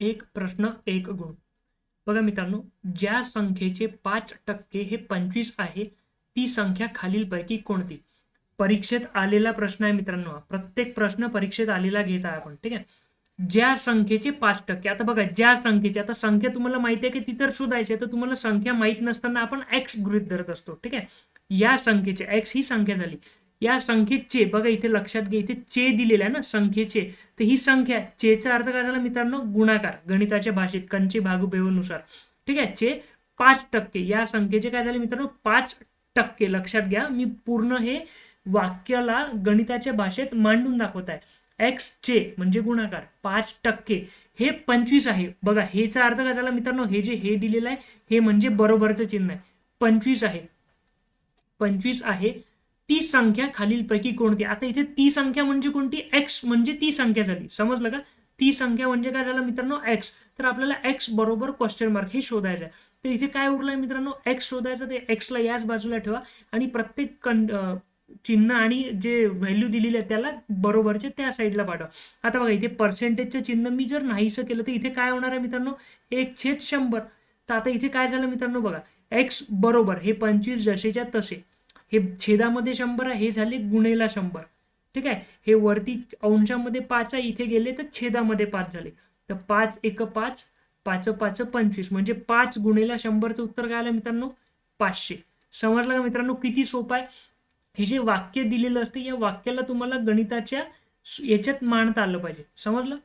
एक प्रश्न एक गुण. बघा मित्रांनो ज्या संख्येचे पाच टक्के हे पंचवीस आहे ती संख्या खालीलपैकी कोणती? परीक्षेत आलेला प्रश्न आहे मित्रांनो प्रत्येक प्रश्न परीक्षेत आलेला घेत आहे आपण ठीक आहे? ज्या संख्येचे पाच टक्के आता बघा ज्या संख्येचे आता संख्या तुम्हाला माहिती आहे की ती तर शोधायची आहे तर तुम्हाला संख्या माहीत नसताना आपण एक्स गृहित धरत असतो ठीक आहे? या संख्येचे एक्स ही संख्या झाली. या संख्येचे बघा इथे लक्षात घ्या इथे चे दिलेलं आहे ना संख्येचे. तर ही संख्या चेचा अर्थ काय झाला मित्रांनो? गुणाकार गणिताच्या भाषेत कंचे भागुपेवनुसार ठीक आहे? चे पाच टक्के. या संख्येचे काय झाले मित्रांनो? पाच टक्के. लक्षात घ्या मी पूर्ण हे वाक्याला गणिताच्या भाषेत मांडून दाखवत आहे. एक्स चे म्हणजे गुणाकार पाच टक्के. हे पंचवीस आहे. बघा हेचा अर्थ काय झाला मित्रांनो? हे जे हे दिलेलं आहे हे म्हणजे बरोबरचं चिन्ह आहे. पंचवीस आहे. पंचवीस आहे. ती संख्या खालीलपैकी कोणती? आता इथे ती संख्या म्हणजे कोणती? एक्स म्हणजे ती संख्या झाली. समजलं का? ती संख्या म्हणजे काय झालं मित्रांनो? एक्स तर आपल्याला एक्स बरोबर क्वेश्चन मार्क हे शोधायचं आहे. तर इथे काय उरलंय मित्रांनो? एक्स शोधायचं ते एक्सला याच बाजूला ठेवा आणि प्रत्येक कं चिन्ह आणि जे व्हॅल्यू दिलेली आहे त्याला बरोबरचे त्या साईडला पाठवा. आता बघा इथे पर्सेंटेजचं चिन्ह मी जर नाहीसं केलं तर इथे काय होणार आहे मित्रांनो? एक छेद शंभर. तर आता इथे काय झालं मित्रांनो? बघा एक्स बरोबर हे पंचवीस जसेच्या तसे. हे छेदामध्ये शंभर आहे हे झाले गुणेला शंभर. ठीक आहे? हे वरती अंशामध्ये पाच आहे इथे गेले तर छेदामध्ये पाच झाले. तर पाच एक पाच पाच पाच पंचवीस. म्हणजे पाच गुणेला शंभरचं उत्तर काय आलं मित्रांनो? पाचशे. समजलं का मित्रांनो किती सोपं आहे? हे जे वाक्य दिलेलं असते या वाक्याला तुम्हाला गणिताच्या याच्यात मांडता आलं पाहिजे. समजलं?